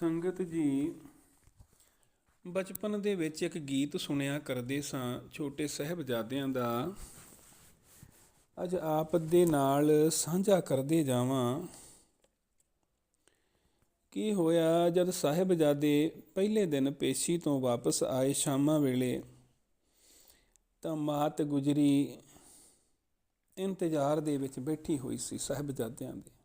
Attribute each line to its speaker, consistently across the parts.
Speaker 1: ਸੰਗਤ ਜੀ, ਬਚਪਨ ਦੇ ਵਿੱਚ ਇੱਕ ਗੀਤ ਸੁਣਿਆ ਕਰਦੇ ਸਾਂ ਛੋਟੇ ਸਾਹਿਬਜ਼ਾਦਿਆਂ ਦਾ। ਅੱਜ ਆਪ ਦੇ ਨਾਲ ਸਾਂਝਾ ਕਰਦੇ ਜਾਵਾਂ। ਕੀ ਹੋਇਆ ਜਦ ਸਾਹਿਬਜ਼ਾਦੇ ਪਹਿਲੇ ਦਿਨ ਪੇਸ਼ੀ ਤੋਂ ਵਾਪਸ ਆਏ ਸ਼ਾਮਾਂ ਵੇਲੇ? ਤਾਂ ਮਾਤ ਗੁਜਰੀ ਇੰਤਜ਼ਾਰ ਦੇ ਵਿੱਚ ਬੈਠੀ ਹੋਈ ਸੀ ਸਾਹਿਬਜ਼ਾਦਿਆਂ ਦੇ।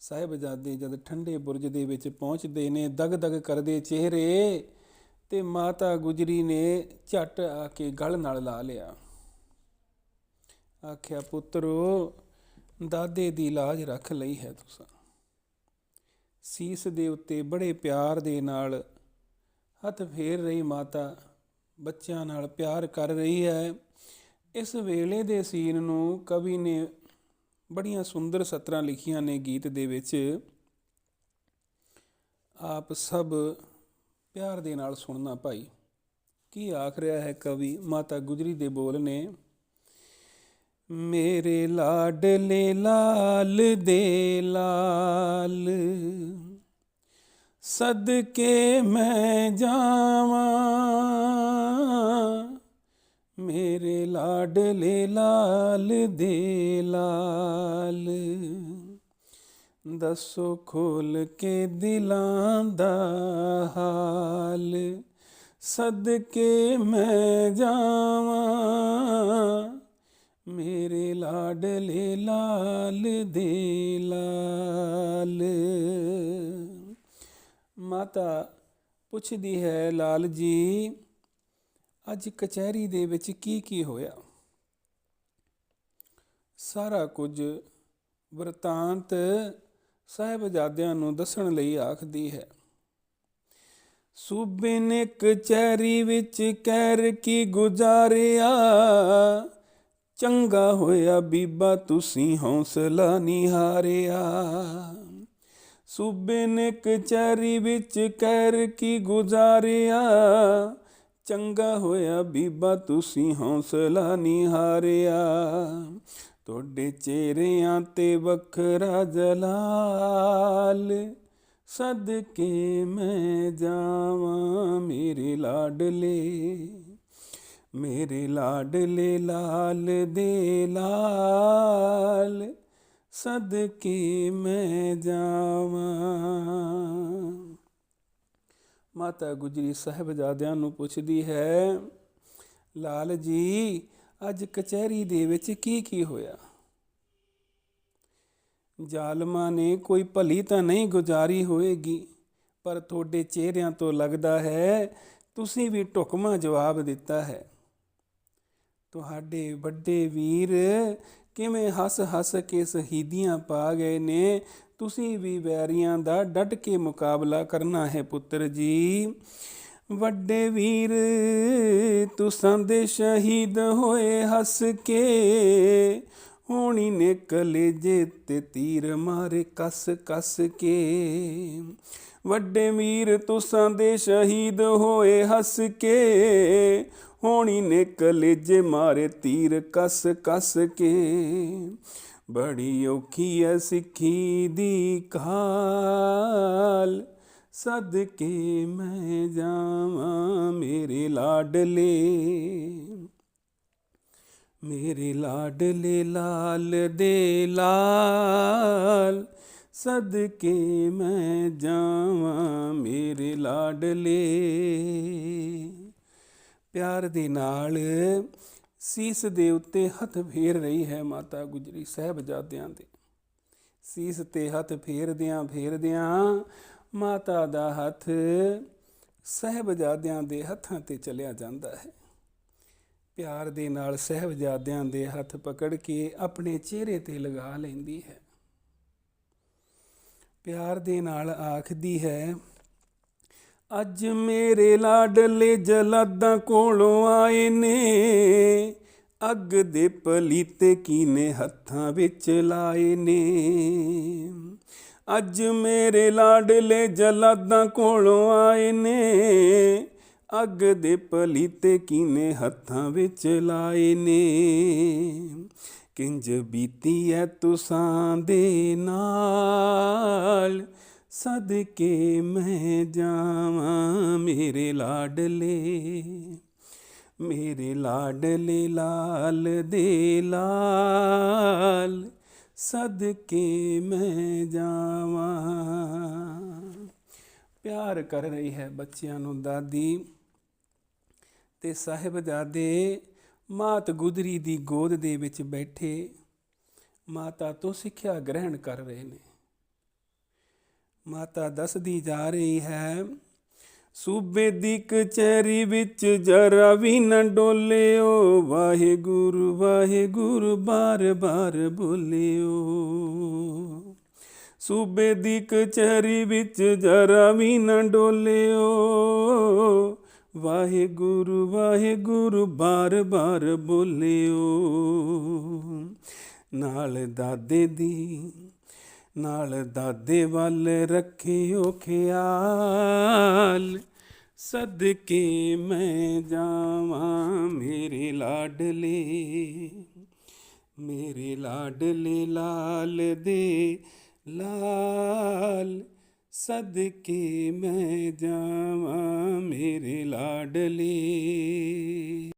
Speaker 1: ਸਾਹਿਬਜ਼ਾਦੇ ਜਦ ਠੰਡੇ ਬੁਰਜ ਦੇ ਵਿੱਚ ਪਹੁੰਚਦੇ ਨੇ ਦਗ ਦਗ ਕਰਦੇ ਚਿਹਰੇ ਤੇ ਮਾਤਾ ਗੁਜਰੀ ਨੇ ਝਟ ਆ ਕੇ ਗਲ ਨਾਲ ਲਾ ਲਿਆ। ਆਖਿਆ, ਪੁੱਤਰੋ, ਦਾਦੇ ਦੀ ਲਾਜ ਰੱਖ ਲਈ ਹੈ ਤੁਸੀਂ ਸੀਸ ਦੇ ਉੱਤੇ ਬੜੇ ਪਿਆਰ ਦੇ ਨਾਲ ਹੱਥ ਫੇਰ ਰਹੀ ਮਾਤਾ, ਬੱਚਿਆਂ ਨਾਲ ਪਿਆਰ ਕਰ ਰਹੀ ਹੈ। ਇਸ ਵੇਲੇ ਦੇ ਸੀਨ ਨੂੰ ਕਵੀ ਨੇ ਬੜੀਆਂ ਸੁੰਦਰ ਸਤਰਾਂ ਲਿਖੀਆਂ ਨੇ ਗੀਤ ਦੇ ਵਿੱਚ। ਆਪ ਸਭ ਪਿਆਰ ਦੇ ਨਾਲ ਸੁਣਨਾ ਭਾਈ। ਕੀ ਆਖ ਰਿਹਾ ਹੈ ਕਵੀ? ਮਾਤਾ ਗੁਜਰੀ ਦੇ ਬੋਲ ਨੇ, ਮੇਰੇ ਲਾਡਲੇ ਲਾਲ ਦੇ ਲਾਲ, ਸਦਕੇ ਮੈਂ ਜਾਵਾਂ ਮੇਰੇ ਲਾਡਲੇ ਲਾਲ ਦੇ ਲਾਲ। ਦੱਸੋ ਖੋਲ ਕੇ ਦਿਲਾਂ ਦਾ ਹਾਲ। ਸਦਕੇ ਮੈਂ ਜਾਵਾਂ। ਮੇਰੇ ਲਾਡਲੇ ਲਾਲ ਦੇ ਲਾਲ। ਮਾਤਾ, ਪੁੱਛਦੀ ਹੈ ਲਾਲ ਜੀ ਅੱਜ ਕਚਹਿਰੀ ਦੇ ਵਿੱਚ ਕੀ ਕੀ ਹੋਇਆ? ਸਾਰਾ ਕੁਝ ਵਰਤਾਂਤ ਸਾਹਿਬਜ਼ਾਦਿਆਂ ਨੂੰ ਦੱਸਣ ਲਈ ਆਖਦੀ ਹੈ। ਸੂਬੇ ਨੇ ਕਚਹਿਰੀ ਵਿੱਚ ਕਹਿਰ ਕੀ ਗੁਜ਼ਾਰਿਆ? ਚੰਗਾ ਹੋਇਆ ਬੀਬਾ, ਤੁਸੀਂ ਹੌਸਲਾ ਨਿਹਾਰਿਆ ਸੂਬੇ ਨੇ ਕਚਹਿਰੀ ਵਿੱਚ ਕਹਿਰ ਕੀ ਗੁਜ਼ਾਰਿਆ? ਚੰਗਾ ਹੋਇਆ ਬੀਬਾ, ਤੁਸੀਂ ਹੌਸਲਾ ਨਿਹਾਰਿਆ ਤੁਹਾਡੇ ਚਿਹਰਿਆਂ ਤੇ ਵੱਖਰਾ ਜਲਾਲ। ਸਦਕੇ ਮੈਂ ਜਾਵਾਂ ਮੇਰੇ ਲਾਡਲੇ। ਮੇਰੇ ਲਾਡਲੇ ਲਾਲ ਦੇ ਲਾਲ। ਸਦਕੇ ਮੈਂ ਜਾਵਾਂ। ਮਾਤਾ ਗੁਜਰੀ ਸਾਹਿਬਜ਼ਾਦਿਆਂ ਨੂੰ ਪੁੱਛਦੀ ਹੈ, ਲਾਲ ਜੀ, ਅੱਜ ਕਚਹਿਰੀ ਦੇ ਵਿੱਚ ਕੀ ਕੀ ਹੋਇਆ? ਜ਼ਾਲਮਾਂ ਨੇ ਕੋਈ ਭਲੀ ਤਾਂ ਨਹੀਂ ਗੁਜ਼ਾਰੀ ਹੋਏਗੀ, ਪਰ ਤੁਹਾਡੇ ਚਿਹਰਿਆਂ ਤੋਂ ਲੱਗਦਾ ਹੈ, ਤੁਸੀਂ ਵੀ ਢੁਕਮਾ ਜਵਾਬ ਦਿੱਤਾ ਹੈ। ਤੁਹਾਡੇ ਵੱਡੇ ਵੀਰ ਕਿਵੇਂ ਹੱਸ ਹੱਸ ਕੇ ਸ਼ਹੀਦੀਆਂ ਪਾ ਗਏ ਨੇ ਤੁਸੀਂ ਵੀ ਵੈਰੀਆਂ ਦਾ ਡਟ ਕੇ ਮੁਕਾਬਲਾ ਕਰਨਾ ਹੈ ਪੁੱਤਰ ਜੀ। ਵੱਡੇ ਵੀਰ, ਤੁਸਾਂ ਦੇ ਸ਼ਹੀਦ ਹੋਏ ਹੱਸ ਕੇ, ਹੋਣੀ ਨੇ ਕਲੇਜੇ ਤੇ ਤੀਰ ਮਾਰੇ ਕਸ ਕਸ ਕੇ। ਵੱਡੇ ਵੀਰ, ਤੁਸਾਂ ਦੇ ਸ਼ਹੀਦ ਹੋਏ ਹੱਸ ਕੇ, ਹੋਣੀ ਨੇ ਕਲੇਜੇ ਮਾਰੇ ਤੀਰ ਕਸ ਕਸ ਕੇ। ਬੜੀ ਔਖੀ ਐ ਸਿੱਖੀ ਦੀ ਕਾਲ। ਸਦਕੇ ਮੈਂ ਜਾਵਾਂ ਮੇਰੇ ਲਾਡਲੇ। ਮੇਰੇ ਲਾਡਲੇ ਲਾਲ ਦੇ ਲਾਲ। ਸਦਕੇ ਮੈਂ ਜਾਵਾਂ ਮੇਰੇ ਲਾਡਲੇ। ਪਿਆਰ ਦੇ ਨਾਲ ਸੀਸ ਦੇ ਉੱਤੇ ਹੱਥ ਫੇਰ ਰਹੀ ਹੈ ਮਾਤਾ ਗੁਜਰੀ ਸਾਹਿਬਜ਼ਾਦਿਆਂ ਦੇ। ਸੀਸ ਤੇ ਹੱਥ ਫੇਰਦਿਆਂ ਫੇਰਦਿਆਂ ਮਾਤਾ ਦਾ ਹੱਥ ਸਾਹਿਬਜ਼ਾਦਿਆਂ ਦੇ ਹੱਥਾਂ ਤੇ ਚਲਿਆ ਜਾਂਦਾ ਹੈ। ਪਿਆਰ ਦੇ ਨਾਲ ਸਾਹਿਬਜ਼ਾਦਿਆਂ ਦੇ ਹੱਥ ਪਕੜ ਕੇ ਆਪਣੇ ਚਿਹਰੇ ਤੇ ਲਗਾ ਲੈਂਦੀ ਹੈ। ਪਿਆਰ ਦੇ ਨਾਲ ਆਖਦੀ ਹੈ ਅੱਜ ਮੇਰੇ ਲਾਡਲੇ ਜਲਾਦਾਂ ਕੋਲੋਂ ਆਏ ਨੇ। ਅੱਗ ਦੇ ਪਲੀਤੇ ਕੀਨੇ ਹੱਥਾਂ ਵਿੱਚ ਲਾਏ ਨੇ। ਅੱਜ ਮੇਰੇ ਲਾਡਲੇ ਜਲਾਦਾਂ ਕੋਲੋਂ ਆਏ ਨੇ। ਅੱਗ ਦੇ ਪਲੀਤੇ ਕੀਨੇ ਹੱਥਾਂ ਵਿੱਚ ਲਾਏ ਨੇ। ਕਿੰਜ ਬੀਤੀ ਐ ਤੁਸਾਂ ਦੇ ਨਾਲ। ਸਦਕੇ ਮੈਂ ਜਾਵਾਂ ਮੇਰੇ ਲਾਡਲੇ ਮੇਰੇ ਲਾਡਲੇ ਲਾਲ ਦੇ ਲਾਲ, ਸਦਕੇ ਮੈਂ ਜਾਵਾਂ। ਪਿਆਰ ਕਰ ਰਹੀ ਹੈ ਬੱਚਿਆਂ ਨੂੰ ਦਾਦੀ ਤੇ ਸਾਹਿਬਜ਼ਾਦੇ ਮਾਤ ਗੁਦਰੀ ਦੀ ਗੋਦ ਦੇ ਵਿੱਚ ਬੈਠੇ ਮਾਤਾ ਤੋਂ ਸਿੱਖਿਆ ਗ੍ਰਹਿਣ ਕਰ ਰਹੇ ਨੇ। ਮਾਤਾ ਦੱਸਦੀ ਜਾ ਰਹੀ ਹੈ, ਸੂਬੇ ਦੀ ਕਚਹਿਰੀ ਵਿੱਚ ਜਰਾ ਵੀ ਨਾ ਡੋਲਿਓ। ਵਾਹਿਗੁਰੂ ਵਾਹਿਗੁਰੂ ਬਾਰ-ਬਾਰ ਬੋਲਿਓ। ਸੂਬੇ ਦੀ ਕਚਹਿਰੀ ਵਿੱਚ ਜਰਾ ਵੀ ਨਾ ਡੋਲਿਓ। ਵਾਹਿਗੁਰੂ ਵਾਹਿਗੁਰੂ ਬਾਰ-ਬਾਰ ਬੋਲਿਓ। ਨਾਲ ਦਾਦੇ ਦੀ ਨਾਲ ਦਾਦੇ ਵੱਲ ਰੱਖਿਓ ਖਿਆਲ। ਸਦਕੇ ਮੈਂ ਜਾਵਾਂ ਮੇਰੇ ਲਾਡਲੇ ਮੇਰੇ ਲਾਡਲੇ ਲਾਲ ਦੇ ਲਾਲ। ਸਦਕੇ ਮੈਂ ਜਾਵਾਂ ਮੇਰੇ ਲਾਡਲੇ।